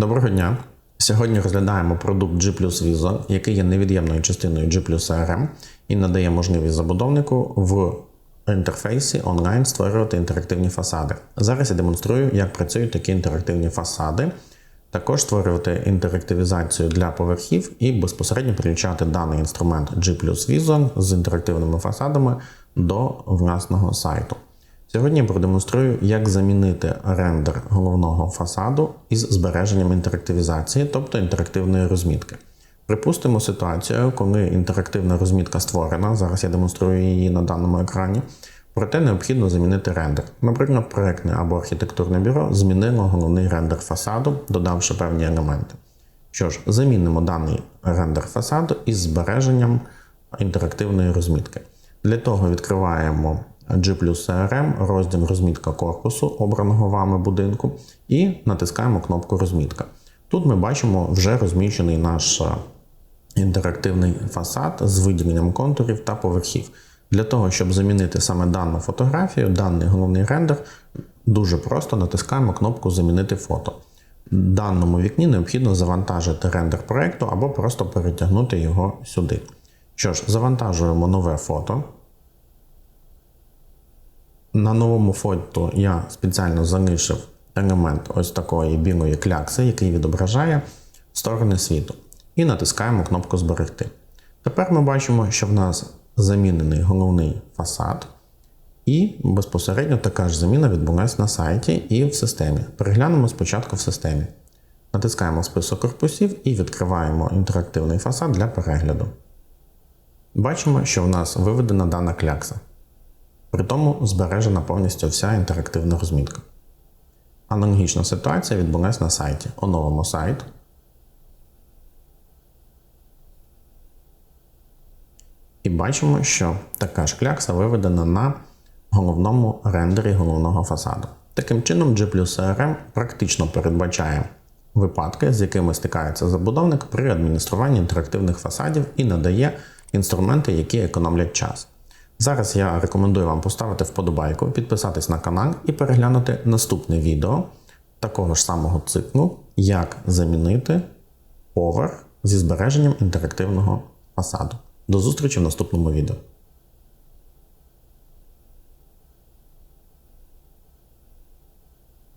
Доброго дня! Сьогодні розглядаємо продукт G Viso, який є невід'ємною частиною G CRM і надає можливість забудовнику в інтерфейсі онлайн створювати інтерактивні фасади. Зараз я демонструю, як працюють такі інтерактивні фасади, також створювати інтерактивізацію для поверхів і безпосередньо переключати даний інструмент G Viso з інтерактивними фасадами до власного сайту. Сьогодні продемонструю, як замінити рендер головного фасаду із збереженням інтерактивізації, тобто інтерактивної розмітки. Припустимо ситуацію, коли інтерактивна розмітка створена, зараз я демонструю її на даному екрані, проте необхідно замінити рендер. Наприклад, проектне або архітектурне бюро змінило головний рендер фасаду, додавши певні елементи. Що ж, замінимо даний рендер фасаду із збереженням інтерактивної розмітки. Для того відкриваємо G CRM, розділ розмітка корпусу, обраного вами будинку, і натискаємо кнопку розмітка. Тут ми бачимо вже розміщений наш інтерактивний фасад з виділенням контурів та поверхів. Для того, щоб замінити саме дану фотографію, даний головний рендер, дуже просто натискаємо кнопку Замінити фото. В даному вікні необхідно завантажити рендер проєкту або просто перетягнути його сюди. Що ж, завантажуємо нове фото. На новому фото я спеціально залишив елемент ось такої білої клякси, який відображає сторони світу. І натискаємо кнопку Зберегти. Тепер ми бачимо, що в нас замінений головний фасад, і безпосередньо така ж заміна відбулася на сайті і в системі. Переглянемо спочатку в системі. Натискаємо список корпусів і відкриваємо інтерактивний фасад для перегляду. Бачимо, що в нас виведена дана клякса. При тому збережена повністю вся інтерактивна розмітка. Аналогічна ситуація відбулася на сайті. Оновимо сайт. І бачимо, що така ж клякса виведена на головному рендері головного фасаду. Таким чином, G CRM практично передбачає випадки, з якими стикається забудовник при адмініструванні інтерактивних фасадів і надає інструменти, які економлять час. Зараз я рекомендую вам поставити вподобайку, підписатись на канал і переглянути наступне відео такого ж самого циклу, як замінити поверх зі збереженням інтерактивного фасаду. До зустрічі в наступному відео.